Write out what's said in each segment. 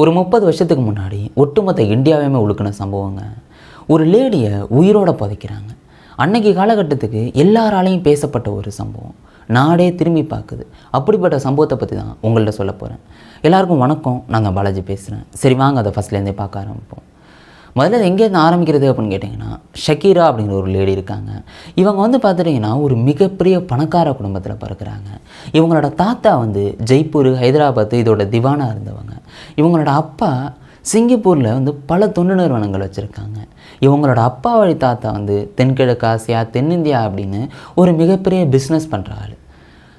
ஒரு முப்பது வருஷத்துக்கு முன்னாடி ஒட்டுமொத்த இந்தியாவையுமே உழுக்கின சம்பவங்க. ஒரு லேடியை உயிரோட புதைக்கிறாங்க. அன்னைக்கு காலகட்டத்துக்கு எல்லாராலையும் பேசப்பட்ட ஒரு சம்பவம். நாடே திரும்பி பார்க்குது. அப்படிப்பட்ட சம்பவத்தை பற்றி தான் உங்கள்ட்ட சொல்ல போகிறேன் எல்லாருக்கும் வணக்கம். நாங்கள் பாலாஜி பேசுகிறேன் சரி வாங்க அதை ஃபஸ்ட்லேருந்தே பார்க்க ஆரம்பிப்போம். முதல்ல அது எங்கேருந்து ஆரம்பிக்கிறது அப்படின்னு கேட்டிங்கன்னா ஷக்கீரா அப்படிங்கிற ஒரு லேடி இருக்காங்க. இவங்க வந்து பார்த்துட்டிங்கன்னா ஒரு மிகப்பெரிய பணக்கார குடும்பத்தில் பிறக்கிறாங்க. இவங்களோட தாத்தா வந்து ஜெய்ப்பூர் ஹைதராபாத் இதோட திவானாக இருந்தவங்க. இவங்களோட அப்பா சிங்கப்பூரில் வந்து பல தொண்டு நிறுவனங்கள் வச்சுருக்காங்க. இவங்களோட அப்பா வழி தாத்தா வந்து தென்கிழக்கு ஆசியா தென்னிந்தியா அப்படின்னு ஒரு மிகப்பெரிய பிஸ்னஸ் பண்ணுற ஆள்.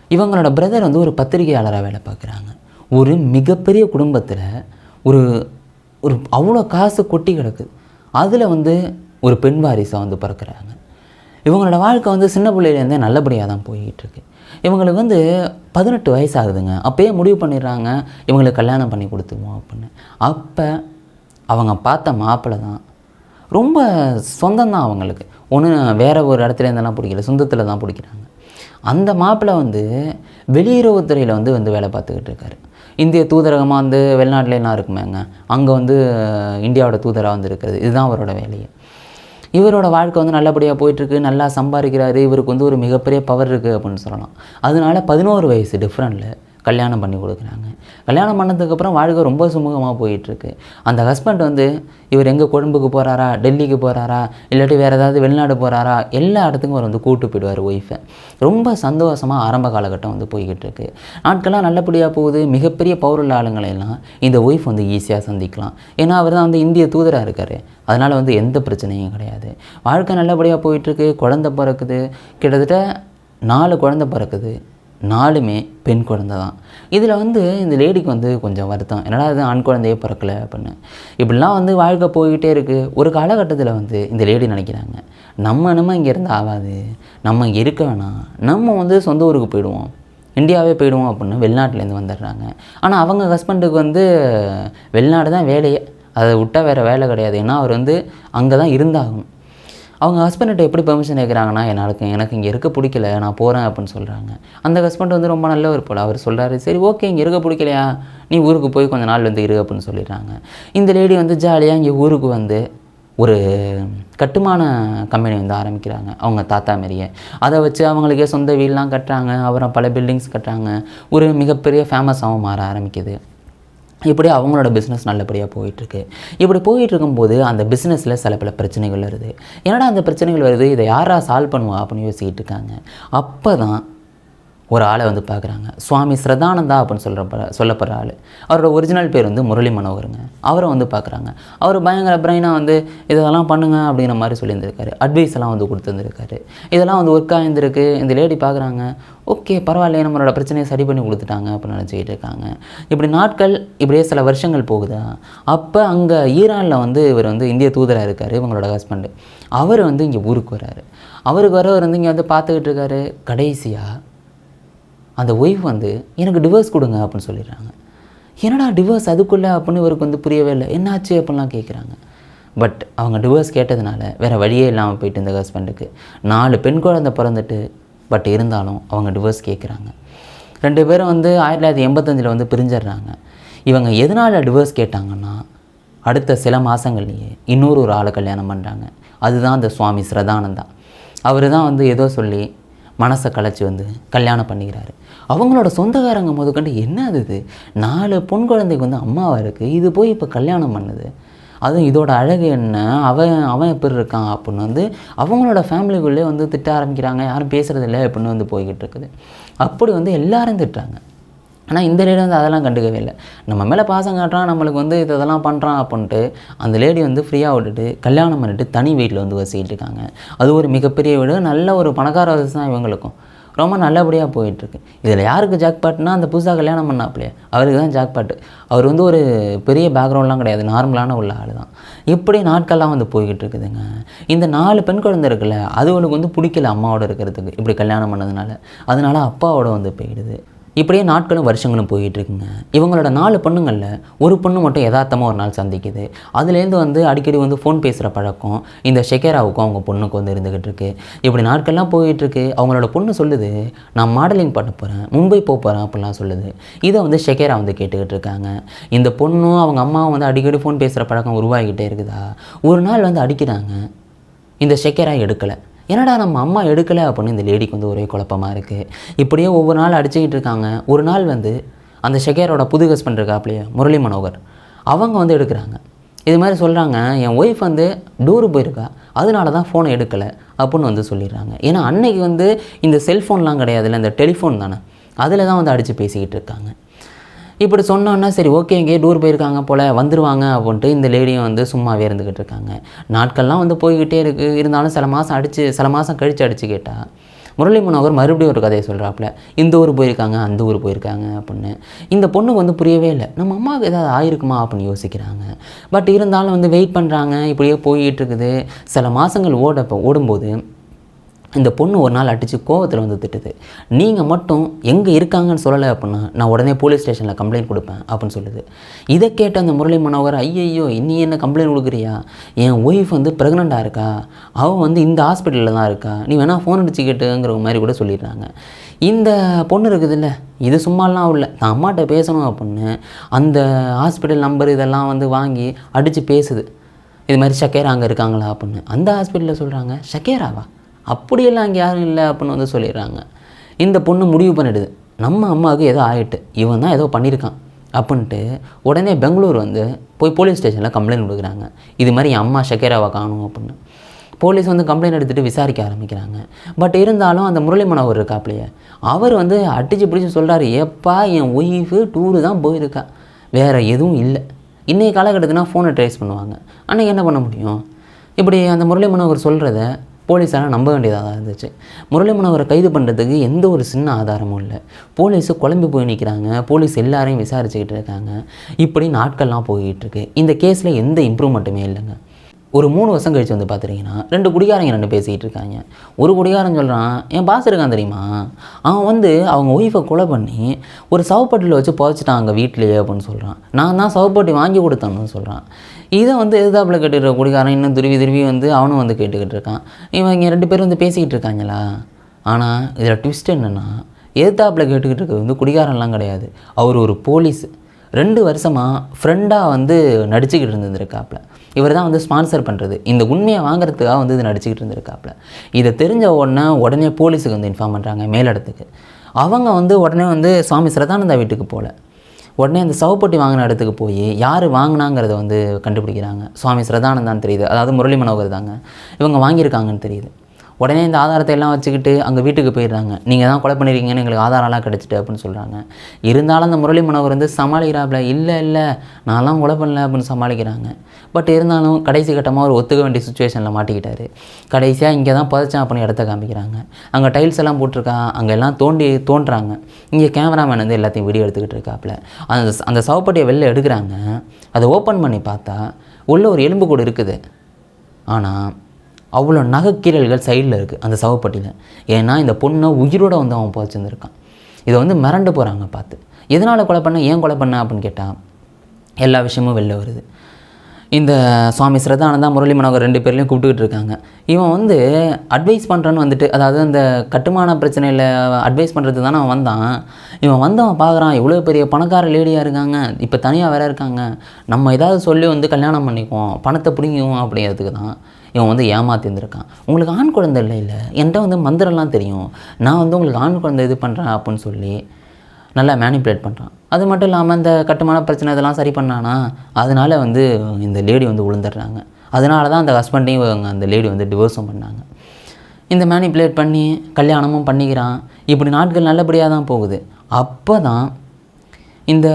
இவங்களோட பிரதர் வந்து ஒரு பத்திரிகையாளராக வேலை பார்க்குறாங்க. ஒரு மிகப்பெரிய குடும்பத்தில் ஒரு ஒரு அவ்வளோ காசு கொட்டி கிடக்குது அதில் வந்து ஒரு பெண் வாரிசாக வந்து பிறக்கிறாங்க. இவங்களோட வாழ்க்கை வந்து சின்ன பிள்ளையிலேருந்தே நல்லபடியாக தான் போய்கிட்டுருக்கு இவங்களுக்கு வந்து பதினெட்டு வயசு ஆகுதுங்க அப்போயே முடிவு பண்ணிடுறாங்க இவங்களுக்கு கல்யாணம் பண்ணி கொடுத்துருவோம் அப்படின்னு. அப்போ அவங்க பார்த்த மாப்பிள்ளை தான் ரொம்ப சொந்தம் தான் அவங்களுக்கு. ஒன்று வேறு ஒரு இடத்துல இருந்தெல்லாம் பிடிக்கல சொந்தத்தில் தான் பிடிக்கிறாங்க. அந்த மாப்பிள்ளை வந்து வெளியுறவுத்துறையில் வந்து வந்து வேலை பார்த்துக்கிட்டு இருக்காரு. இந்திய தூதரகமாக வந்து வெளிநாட்டிலலாம் இருக்குமேங்க. அங்கே வந்து இந்தியாவோட தூதராக வந்து இருக்கிறது இதுதான் அவரோட வேலையே. இவரோட வாழ்க்கை வந்து நல்லபடியாக போயிட்டுருக்கு. நல்லா சம்பாதிக்கிறாரு. இவருக்கு வந்து ஒரு மிகப்பெரிய பவர் இருக்குது அப்படின்னு சொல்லலாம். அதனால பதினோரு வயசு டிஃப்ரெண்டில் கல்யாணம் பண்ணி கொடுக்குறாங்க. கல்யாணம் பண்ணதுக்கப்புறம் வாழ்க்கை ரொம்ப சுமூகமாக போயிட்டுருக்கு. அந்த ஹஸ்பண்ட் வந்து இவர் எங்கே கொழும்புக்கு போகிறாரா டெல்லிக்கு போகிறாரா இல்லாட்டி வேறு ஏதாவது வெளிநாடு போகிறாரா எல்லா இடத்துக்கும் அவர் வந்து கூட்டு போயிடுவார் ஒய்ஃபை ரொம்ப சந்தோஷமாக ஆரம்ப காலகட்டம் வந்து போய்கிட்டு இருக்கு நாட்கள்லாம் நல்லபடியாக போகுது. மிகப்பெரிய பௌருள்ள ஆளுங்களையெல்லாம் இந்த ஒய்ஃப் வந்து ஈஸியாக சந்திக்கலாம். ஏன்னா அவர் தான் வந்து இந்திய தூதராக இருக்கார். அதனால் வந்து எந்த பிரச்சனையும் கிடையாது. வாழ்க்கை நல்லபடியாக போயிட்டுருக்கு. குழந்த பிறக்குது. கிட்டத்தட்ட நாலு குழந்த பிறக்குது. நாலுமே பெண் குழந்தை தான். இதில் வந்து இந்த லேடிக்கு வந்து கொஞ்சம் வருத்தம். என்னடா இது ஆண் குழந்தையே பிறக்கல அப்படின்னு. இப்படிலாம் வந்து வாழ்க்கை போய்கிட்டே இருக்குது ஒரு காலகட்டத்தில் வந்து இந்த லேடி நினைக்கிறாங்க நம்ம நம்ம இங்கே இருந்து ஆகாது. நம்ம இங்கே இருக்க வேணாம். நம்ம வந்து சொந்த ஊருக்கு போயிடுவோம். இந்தியாவே போயிடுவோம் அப்படின்னு வெளிநாட்டிலேருந்து வந்துடுறாங்க. ஆனால் அவங்க ஹஸ்பண்டுக்கு வந்து வெளிநாடு தான் வேலையே. அதை விட்டால் வேறு வேலை கிடையாது. ஏன்னா அவர் வந்து அங்கே தான் இருந்தாகணும். அவங்க ஹஸ்பண்ட்கிட்ட எப்படி பெர்மிஷன் கேட்குறாங்கன்னா எனக்கு எனக்கு இங்கே இருக்க பிடிக்கல நான் போகிறேன் அப்படின்னு சொல்கிறாங்க அந்த ஹஸ்பண்ட் வந்து ரொம்ப நல்லவர் போல். அவர் சொல்கிறாரு சரி ஓகே இங்கே இருக்க பிடிக்கலையா? நீ ஊருக்கு போய் கொஞ்ச நாள் வந்து இரு அப்படின்னு சொல்லிடுறாங்க. இந்த லேடி வந்து ஜாலியாக இங்கே ஊருக்கு வந்து ஒரு கட்டுமான கம்பெனி வந்து ஆரம்பிக்கிறாங்க அவங்க தாத்தா மாரியே. அதை வச்சு அவங்களுக்கே சொந்த வீடெலாம் கட்டுறாங்க அப்புறம் பல பில்டிங்ஸ் கட்டுறாங்க. ஒரு மிகப்பெரிய ஃபேமஸாகவும் மாற ஆரம்பிக்குது. இப்படி அவங்களோட பிஸ்னஸ் நல்லபடியாக போயிட்டுருக்கு. இப்படி போயிட்டு இருக்கும்போது அந்த பிஸ்னஸில் சில பல பிரச்சனைகள் வருது. என்னடா அந்த பிரச்சனைகள் வருது? இதை யாரா சால்வ் பண்ணுவா? அப்படின்னு யோசிக்கிட்டு இருக்காங்க. அப்போ தான் ஒரு ஆளை வந்து பார்க்குறாங்க. சுவாமி ஸ்ரதானந்தா அப்படின்னு சொல்கிற சொல்லப்படுற ஆள். அவரோட ஒரிஜினல் பேர் வந்து முரளி மனோகருங்க. அவரை வந்து பார்க்குறாங்க. அவர் பயங்கர பிரைனாக வந்து இதெல்லாம் பண்ணுங்க அப்படிங்கிற மாதிரி சொல்லியிருந்திருக்காரு. அட்வைஸ் எல்லாம் வந்து கொடுத்துருந்துருக்காரு. இதெல்லாம் வந்து ஒர்க் ஆகியிருந்திருக்கு இந்த லேடி பார்க்குறாங்க. ஓகே பரவாயில்ல நம்மளோட பிரச்சனையை சரி பண்ணி கொடுத்துட்டாங்க அப்படின்னு நினச்சிக்கிட்டு இருக்காங்க. இப்படி நாட்கள் இப்படியே சில வருஷங்கள் போகுதா? அப்போ அங்கே ஈரானில் வந்து இவர் வந்து இந்திய தூதராக இருக்கார் இவங்களோட ஹஸ்பண்டு அவர் வந்து இங்கே ஊருக்கு வராரு அவருக்கு வரவர் வந்து இங்கே வந்து பார்த்துக்கிட்டு இருக்காரு. கடைசியாக அந்த ஒய்ஃப் வந்து எனக்கு டிவோர்ஸ் கொடுங்க அப்படின்னு சொல்லிடுறாங்க. என்னடா டிவோர்ஸ் அதுக்குள்ளே அப்படின்னு இவருக்கு வந்து புரியவே இல்லை. என்னாச்சு? அப்படிலாம் கேட்குறாங்க பட் அவங்க டிவோர்ஸ் கேட்டதுனால வேறு வழியே இல்லாமல் போயிட்டு இந்த ஹஸ்பண்டுக்கு நாலு பெண் குழந்தை பிறந்துட்டு பட் இருந்தாலும் அவங்க டிவோர்ஸ் கேட்குறாங்க ரெண்டு பேரும் வந்து ஆயிரத்தி தொள்ளாயிரத்தி எண்பத்தஞ்சில் வந்து பிரிஞ்சிடுறாங்க. இவங்க எதனால் டிவோர்ஸ் கேட்டாங்கன்னா அடுத்த சில மாதங்கள்லேயே இன்னொரு ஒரு ஆளை கல்யாணம் பண்ணுறாங்க அதுதான் அந்த சுவாமி ஸ்ரதானந்தா அவர் தான் வந்து ஏதோ சொல்லி மனசை கலைச்சி வந்து கல்யாணம் பண்ணிக்கிறாரு. அவங்களோட சொந்தக்காரங்க முதற்கண்டு என்ன அது இது? நாலு பொன் குழந்தைக்கு வந்து அம்மாவாக இருக்குது இது போய் இப்போ கல்யாணம் பண்ணுது. அதுவும் இதோட அழகு என்ன? அவன் அவன் எப்படி இருக்கான் அப்படின்னு வந்து அவங்களோட ஃபேமிலிக்குள்ளே வந்து திட்ட ஆரம்பிக்கிறாங்க. யாரும் பேசுகிறதில்ல அப்படின்னு வந்து போய்கிட்டு இருக்குது. அப்படி வந்து எல்லாரும் திட்டுறாங்க. ஆனால் இந்த லேடி வந்து அதெல்லாம் கண்டுக்கவே இல்லை. நம்ம மேலே பாசம் காட்டுறான் நம்மளுக்கு வந்து இது இதெல்லாம் பண்ணுறான் அப்படின்ட்டு அந்த லேடி வந்து ஃப்ரீயாக விட்டுட்டு கல்யாணம் பண்ணிட்டு தனி வீட்டில் வந்து வசிக்கிட்டு இருக்காங்க. அது ஒரு மிகப்பெரிய வீடு நல்ல ஒரு பணக்கார வசதி தான் இவங்களுக்கும். ரொம்ப நல்லபடியாக போயிட்டுருக்கு. இதில் யாருக்கு ஜாக்பாட்னா அந்த புதுசாக கல்யாணம் பண்ணாப்லையே. அவருக்கு தான் ஜாக்பாட்டு அவர் வந்து ஒரு பெரிய பேக்ரவுண்ட்லாம் கிடையாது. நார்மலான உள்ள ஆள் தான் இப்படி நாட்கள்லாம் வந்து போய்கிட்டு இருக்குதுங்க இந்த நாலு பெண் குழந்தை இருக்குல்ல அதுகளுக்கு வந்து பிடிக்கல அம்மாவோட இருக்கிறதுக்கு இப்படி கல்யாணம் பண்ணதுனால. அதனால அப்பாவோட வந்து போயிடுது. இப்படியே நாட்களும் வருஷங்களும் போயிட்டு இருக்குங்க இவங்களோட நாலு பொண்ணுங்களில் ஒரு பொண்ணு மட்டும் யதார்த்தமாக ஒரு நாள் சந்திக்குது. அதுலேருந்து வந்து அடிக்கடி வந்து ஃபோன் பேசுகிற பழக்கம் இந்த ஷெகேராவுக்கும் அவங்க பொண்ணுக்கு வந்து இருந்துக்கிட்டு இருக்கு இப்படி நாட்கள்லாம் போயிட்டுருக்கு. அவங்களோட பொண்ணு சொல்லுது நான் மாடலிங் பண்ண போகிறேன் மும்பை போக போகிறேன் அப்படிலாம் சொல்லுது. இதை வந்து ஷெகேரா வந்து கேட்டுக்கிட்டு இருக்காங்க. இந்த பொண்ணும் அவங்க அம்மாவும் வந்து அடிக்கடி ஃபோன் பேசுகிற பழக்கம் உருவாகிக்கிட்டே இருக்குதா? ஒரு நாள் வந்து அடிக்கிறாங்க. இந்த ஷெக்கேரா எடுக்கலை. என்னடா நம்ம அம்மா எடுக்கலை அப்படின்னு இந்த லேடிக்கு வந்து ஒரே குழப்பமாக இருக்குது இப்படியே ஒவ்வொரு நாள் அடிச்சுக்கிட்டு இருக்காங்க. ஒரு நாள் வந்து அந்த ஷெகேரோட புது ஹஸ்பண்ட் இருக்காப்லையே முரளி மனோகர். அவங்க வந்து எடுக்கிறாங்க. இது மாதிரி சொல்கிறாங்க என் ஒய்ஃப் வந்து டூரு போயிருக்கா. அதனால தான் ஃபோனை எடுக்கலை அப்படின்னு வந்து சொல்லிடுறாங்க. ஏன்னா அன்னைக்கு வந்து இந்த செல்ஃபோன்லாம் கிடையாதுல்ல இந்த டெலிஃபோன் தானே. அதில் தான் வந்து அடித்து பேசிக்கிட்டு இருக்காங்க. இப்படி சொன்னோன்னா சரி ஓகே எங்கேயோ டூர் போயிருக்காங்க போல் வந்துருவாங்க அப்படின்ட்டு இந்த லேடியும் வந்து சும்மாவே இருந்துக்கிட்டு இருக்காங்க. நாட்கள்லாம் வந்து போய்கிட்டே இருக்குது இருந்தாலும் சில மாதம் அடித்து சில மாதம் கழித்து அடித்து கேட்டால் முரளி மனோகர் மறுபடியும் ஒரு கதையை சொல்கிறாப்புல இந்த ஊர் போயிருக்காங்க அந்த ஊர் போயிருக்காங்க அப்படின்னு. இந்த பொண்ணுக்கு வந்து புரியவே இல்லை. நம்ம அம்மாவுக்கு ஏதாவது ஆயிருக்குமா அப்படின்னு யோசிக்கிறாங்க. பட் இருந்தாலும் வந்து வெயிட் பண்ணுறாங்க இப்படியே போயிட்டு இருக்குது. சில மாதங்கள் ஓட ஓடும்போது இந்த பொண்ணு ஒரு நாள் அடித்து கோவத்தில் வந்து திட்டுது. நீங்கள் மட்டும் எங்கே இருக்காங்கன்னு சொல்லலை அப்படின்னா நான் உடனே போலீஸ் ஸ்டேஷனில் கம்ப்ளைண்ட் கொடுப்பேன் அப்படின்னு சொல்லுது. இதை கேட்ட அந்த முரளி மனோகர் ஐயையோ நீ என்ன கம்ப்ளைண்ட் கொடுக்குறியா? என் ஒய்ஃப் வந்து ப்ரெக்னெண்ட்டாக இருக்கா? அவள் வந்து இந்த ஹாஸ்பிட்டலில் தான் இருக்கா? நீ வேணால் ஃபோன் அடிச்சு கேட்டுங்கிற மாதிரி கூட சொல்லிடுறாங்க. இந்த பொண்ணு இருக்குதுல்ல இது சும்மாலாம் இல்லை. நான் அம்மாட்ட பேசணும் அப்படின்னு அந்த ஹாஸ்பிட்டல் நம்பர் இதெல்லாம் வந்து வாங்கி அடித்து பேசுது. இது மாதிரி ஷக்கேரா அங்கே இருக்காங்களா அப்படின்னு. அந்த ஹாஸ்பிட்டலில் சொல்கிறாங்க ஷக்கேராவா? அப்படியெல்லாம் அங்கே யாரும் இல்லை அப்படின்னு வந்து சொல்லிடுறாங்க. இந்த பொண்ணு முடிவு பண்ணிடுது. நம்ம அம்மாவுக்கு ஏதோ ஆயிட்டு இவன் தான் ஏதோ பண்ணியிருக்கான் அப்படின்ட்டு உடனே பெங்களூர் வந்து போய் போலீஸ் ஸ்டேஷனில் கம்ப்ளைண்ட் கொடுக்குறாங்க. இது மாதிரி என் அம்மா ஷக்கேராவை காணும் அப்படின்னு. போலீஸ் வந்து கம்ப்ளைண்ட் எடுத்துகிட்டு விசாரிக்க ஆரம்பிக்கிறாங்க. பட் இருந்தாலும் அந்த முரளி மனோகர் இருக்காப்லையே அவர் வந்து அடிச்சு பிடிச்சி சொல்கிறாரு ஏப்பா என் ஒய்ஃபு டூரு தான் போயிருக்கா. வேறு எதுவும் இல்லை. இன்றைய காலகட்டத்தினா ஃபோனை ட்ரேஸ் பண்ணுவாங்க. அன்றைக்கி என்ன பண்ண முடியும்? இப்படி அந்த முரளி மனோகர் சொல்கிறத போலீஸால் நம்ப வேண்டியதாக இருந்துச்சு. முரளி மனோகரை கைது பண்ணுறதுக்கு எந்த ஒரு சின்ன ஆதாரமும் இல்லை. போலீஸு குழம்பி போய் நிற்கிறாங்க போலீஸ் எல்லாரையும் விசாரிச்சுக்கிட்டு இருக்காங்க. இப்படி நாட்கள்லாம் போய்கிட்டு இருக்கு. இந்த கேஸில் எந்த இம்ப்ரூவ்மெண்ட்டுமே இல்லைங்க. ஒரு மூணு வருஷம் கழித்து வந்து பார்த்துட்டிங்கன்னா ரெண்டு குடிகாரங்க ரெண்டு பேசிக்கிட்டு இருக்காங்க. ஒரு குடிகாரன் சொல்கிறான் என் பாஸ் இருக்கான் தெரியுமா? அவன் வந்து அவங்க ஒய்ஃபை கொலை பண்ணி ஒரு சவப்பட்டியில் வச்சு புதைச்சிட்டான் அங்கே வீட்லேயே அப்படின்னு சொல்கிறான் நான் தான் சவப்பட்டி வாங்கி கொடுத்தேன்னு சொல்கிறான் இதை வந்து எதிர்த்தாப்புல கேட்டுக்கிற குடிகாரன் இன்னும் துருவி துருவி வந்து அவனும் வந்து கேட்டுக்கிட்டு இருக்கான். இவன் இங்கே ரெண்டு பேரும் வந்து பேசிக்கிட்டு இருக்காங்களா? ஆனால் இதில் ட்விஸ்ட் என்னென்னா எதுத்தாப்பில் கேட்டுக்கிட்டு இருக்கிறது வந்து குடிகாரன்லாம் கிடையாது. அவர் ஒரு போலீஸ் ரெண்டு வருஷமாக ஃப்ரெண்டாக வந்து நடிச்சுக்கிட்டு இருந்திருக்காப்புல இவர் தான் வந்து ஸ்பான்சர் பண்ணுறது இந்த உண்மையை வாங்குறதுக்காக வந்து இது நடிச்சுக்கிட்டு இருந்திருக்காப்புல. இதை தெரிஞ்ச உடனே உடனே போலீஸுக்கு வந்து இன்ஃபார்ம் பண்ணுறாங்க மேலிடத்துக்கு. அவங்க வந்து உடனே வந்து சுவாமி சிரதானந்தா வீட்டுக்கு போகல உடனே அந்த சவப்பட்டி வாங்கின இடத்துக்கு போய் யார் வாங்கினாங்கிறத வந்து கண்டுபிடிக்கிறாங்க. சுவாமி சிரதானந்தான்னு தெரியுது. அதாவது முரளி மனோகர் தாங்க. இவங்க வாங்கியிருக்காங்கன்னு தெரியுது. உடனே இந்த ஆதாரத்தை எல்லாம் வச்சுக்கிட்டு அங்கே வீட்டுக்கு போயிடுறாங்க. நீங்கள் தான் கொலை பண்ணியிருக்கீங்கன்னு எங்களுக்கு ஆதாரம்லாம் கிடச்சிட்டு அப்படின்னு சொல்கிறாங்க இருந்தாலும் அந்த முரளி மனவர் வந்து சமாளிக்கிறாப்புல இல்லை இல்லை நான்லாம் கொலை பண்ணல அப்படின்னு சமாளிக்கிறாங்க. பட் இருந்தாலும் கடைசி கட்டமாக ஒரு ஒத்துக்க வேண்டிய சுச்சுவேஷனில் மாட்டிக்கிட்டாரு. கடைசியாக இங்கே தான் புதைச்சான் அப்படின்னு இடத்த காமிக்கிறாங்க. அங்கே டைல்ஸ் எல்லாம் போட்டிருக்கா அங்கே எல்லாம் தோண்டி தோன்றுறாங்க இங்கே கேமராமேன் வந்து எல்லாத்தையும் வீடியோ எடுத்துக்கிட்டு இருக்காப்புல அந்த அந்த சவப்பட்டியை வெளில எடுக்கிறாங்க. அதை ஓப்பன் பண்ணி பார்த்தா உள்ளே ஒரு எலும்பு கூட இருக்குது. ஆனால் அவ்வளோ நகைக்கீரல்கள் சைடில் இருக்குது அந்த சவப்பட்டியில். ஏன்னா இந்த பொண்ணை உயிரோட வந்து அவன் புதைச்சிருந்துருக்கான். இதை வந்து மிரண்டு போகிறாங்க பார்த்து. எதனால் கொலை பண்ண ஏன் கொலை பண்ண அப்படின்னு கேட்டால் எல்லா விஷயமும் வெளில வருது. இந்த சுவாமி சிரதானந்தா முரளி மனோகர் ரெண்டு பேர்லையும் கூப்பிட்டுக்கிட்டு இருக்காங்க. இவன் வந்து அட்வைஸ் பண்ணுறான்னு வந்துட்டு அதாவது அந்த கட்டுமான பிரச்சனையில் அட்வைஸ் பண்ணுறது தானே அவன் வந்தான். இவன் வந்தவன் பார்க்குறான் இவ்வளோ பெரிய பணக்கார லேடியாக இருக்காங்க இப்போ தனியாக வேற இருக்காங்க. நம்ம ஏதாவது சொல்லி வந்து கல்யாணம் பண்ணிக்குவோம் பணத்தை பிடிங்குவோம் அப்படிங்கிறதுக்கு தான் இவன் வந்து ஏமாத்திருந்திருக்கான் உங்களுக்கு ஆண் குழந்தை இல்லை இல்லை. என்கிட்ட வந்து மந்திரம்லாம் தெரியும். நான் வந்து உங்களுக்கு ஆண் குழந்தை இது பண்ணுறேன் அப்படின்னு சொல்லி நல்லா மேனிப்புலேட் பண்ணுறான் அது மட்டும் இல்லாமல் இந்த கட்டுமான பிரச்சனை இதெல்லாம் சரி பண்ணானா அதனால வந்து இந்த லேடி வந்து விழுந்துடுறாங்க அதனால தான் அந்த ஹஸ்பண்டையும் அந்த லேடி வந்து டிவோர்ஸும் பண்ணாங்க. இந்த மேனிப்புலேட் பண்ணி கல்யாணமும் பண்ணிக்கிறான். இப்படி நாட்கள் நல்லபடியாக தான் போகுது. அப்போ தான் இந்த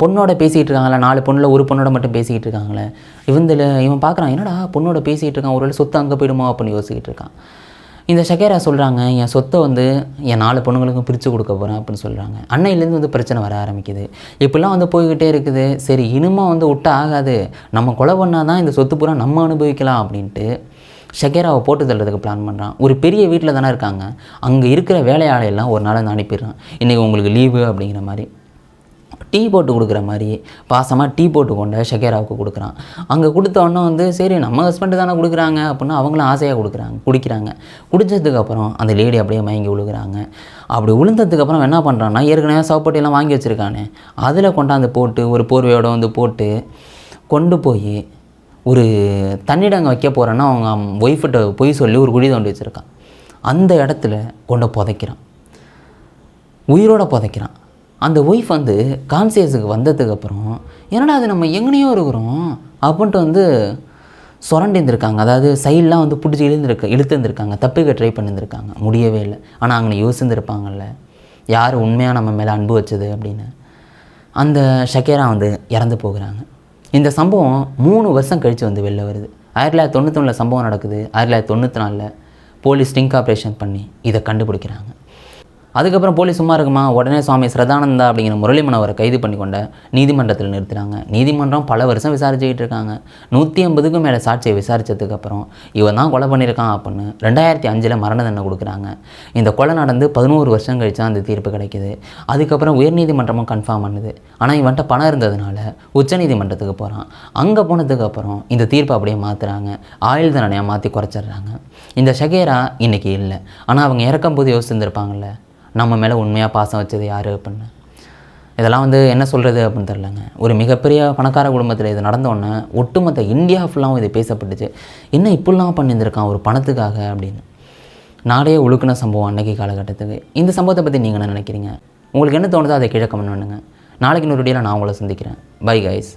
பொண்ணோட பேசிகிட்டு இருக்காங்களே நாலு பொண்ணில் ஒரு பொண்ணோட மட்டும் பேசிக்கிட்டு இருக்காங்களே. இவந்தில் இவன் பார்க்குறான் என்னடா பொண்ணோட பேசிகிட்டு இருக்கான் ஒரு சொத்து அங்கே போயிடுமோ? அப்படின்னு யோசிக்கிட்டு இருக்கான். இந்த ஷகேரா சொல்கிறாங்க என் சொத்தை வந்து என் நாலு பொண்ணுங்களுக்கும் பிரித்து கொடுக்க போகிறேன் அப்படின்னு சொல்கிறாங்க அன்னையிலேருந்து வந்து பிரச்சனை வர ஆரம்பிக்குது. இப்படிலாம் வந்து போய்கிட்டே இருக்குது. சரி இனிமே வந்து விட்டா ஆகாது. நம்ம கொலை பண்ணால் தான் இந்த சொத்து பூரா நம்ம அனுபவிக்கலாம் அப்படின்ட்டு ஷகேராவை போட்டு தள்ளுறதுக்கு பிளான் பண்ணுறான் ஒரு பெரிய வீட்டில் தானே இருக்காங்க. அங்கே இருக்கிற வேலையாளையெல்லாம் ஒரு நாள் வந்து அனுப்பிடுறான். இன்றைக்கி உங்களுக்கு லீவு அப்படிங்கிற மாதிரி. டீ போட்டு கொடுக்குற மாதிரி பாசமாக டீ போட்டு கொண்ட ஷகேராவுக்கு கொடுக்குறான். அங்கே கொடுத்தவொடனே வந்து சரி நம்ம ஹஸ்பண்டு தானே கொடுக்குறாங்க அப்படின்னா அவங்களும் ஆசையாக கொடுக்குறாங்க குடிக்கிறாங்க. குடித்ததுக்கப்புறம் அந்த லேடி அப்படியே மயங்கி விழுகிறாங்க. அப்படி விழுந்ததுக்கப்புறம் என்ன பண்ணுறான்னா ஏற்கனவே சாப்பாட்டியெல்லாம் வாங்கி வச்சுருக்கானே. அதில் கொண்டாந்து போட்டு ஒரு போர்வையோடு வந்து போட்டு கொண்டு போய் ஒரு தண்ணிடங்க வைக்க போகிறேன்னா அவங்க ஒய்ஃபிட்ட பொய் சொல்லி ஒரு குழி தோண்டி வச்சுருக்கான். அந்த இடத்துல கொண்டு புதைக்கிறான். உயிரோடு புதைக்கிறான். அந்த ஒய்ஃப் வந்து கான்சியஸுக்கு வந்ததுக்கப்புறம் என்னடா அது நம்ம எங்கனையோ இருக்கிறோம் அப்படின்ட்டு வந்து சுரண்டிருந்திருக்காங்க. அதாவது சைட்லாம் வந்து பிடிச்சி இழுந்துருக்க இழுத்துருந்துருக்காங்க. தப்பிக்க ட்ரை பண்ணியிருந்திருக்காங்க முடியவே இல்லை. ஆனால் அங்கே யோசிந்திருப்பாங்கல்ல. யார் உண்மையாக நம்ம மேலே அன்பு வச்சது அப்படின்னு. அந்த ஷக்கேரா வந்து இறந்து போகிறாங்க. இந்த சம்பவம் மூணு வருஷம் கழித்து வந்து வெளில வருது. ஆயிரத்தி தொள்ளாயிரத்தி தொண்ணூத்தொன்னில் சம்பவம் நடக்குது. ஆயிரத்தி தொள்ளாயிரத்தி தொண்ணூற்றி நாலில் போலீஸ் ஸ்டிங் ஆப்ரேஷன் பண்ணி இதை கண்டுபிடிக்கிறாங்க. அதுக்கப்புறம் போலீஸ் சும்மா இருக்குமா? உடனே சுவாமி சிரதானந்தா அப்படிங்கிற முரளி அவரை கைது பண்ணி கொண்ட நீதிமன்றத்தில் நிறுத்தினாங்க. நீதிமன்றம் பல வருஷம் விசாரிச்சுக்கிட்டு இருக்காங்க. நூற்றி ஐம்பதுக்கும் மேலே சாட்சியை விசாரித்ததுக்கப்புறம் இவன் தான் கொலை பண்ணியிருக்கான் அப்படின்னு ரெண்டாயிரத்தி அஞ்சில் மரண தண்டனை கொடுக்குறாங்க. இந்த கொலை நடந்து பதினோரு வருஷம் கழிச்சு அந்த தீர்ப்பு கிடைக்குது. அதுக்கப்புறம் உயர்நீதிமன்றமும் கன்ஃபார்ம் பண்ணுது. ஆனால் இவன்ட்ட பணம் இருந்ததுனால உச்சநீதிமன்றத்துக்கு போகிறான் அங்கே போனதுக்கப்புறம் இந்த தீர்ப்பை அப்படியே மாற்றுறாங்க ஆயுள் தண்டனையாக மாற்றி குறைச்சிடுறாங்க. இந்த ஷகேரா இன்னைக்கு இல்லை. ஆனால் அவங்க இறக்கும்போது யோசிச்சுருந்துருப்பாங்கள்ல நம்ம மேலே உண்மையாக பாசம் வச்சது யார் அப்படின்னு. இதெல்லாம் வந்து என்ன சொல்கிறது அப்படின்னு தெரிலங்க ஒரு மிகப்பெரிய பணக்கார குடும்பத்தில் இது நடந்தோடனே ஒட்டுமொத்த இந்தியா ஃபுல்லாகவும் இது பேசப்பட்டுச்சு. என்ன இப்படிலாம் பண்ணியிருந்திருக்கான் ஒரு பணத்துக்காக அப்படின்னு. நாடே ஒழுக்கின சம்பவம் அன்னைக்கு காலகட்டத்துக்கு. இந்த சம்பவத்தை பற்றி நீங்கள் என்ன நினைக்கிறீங்க? உங்களுக்கு என்ன தோணுதோ அதை கீழே கமெண்ட் பண்ணுங்கள் நாளைக்கு இன்னொரு வீடியோவில் நான் உங்களை சந்திக்கிறேன். Bye guys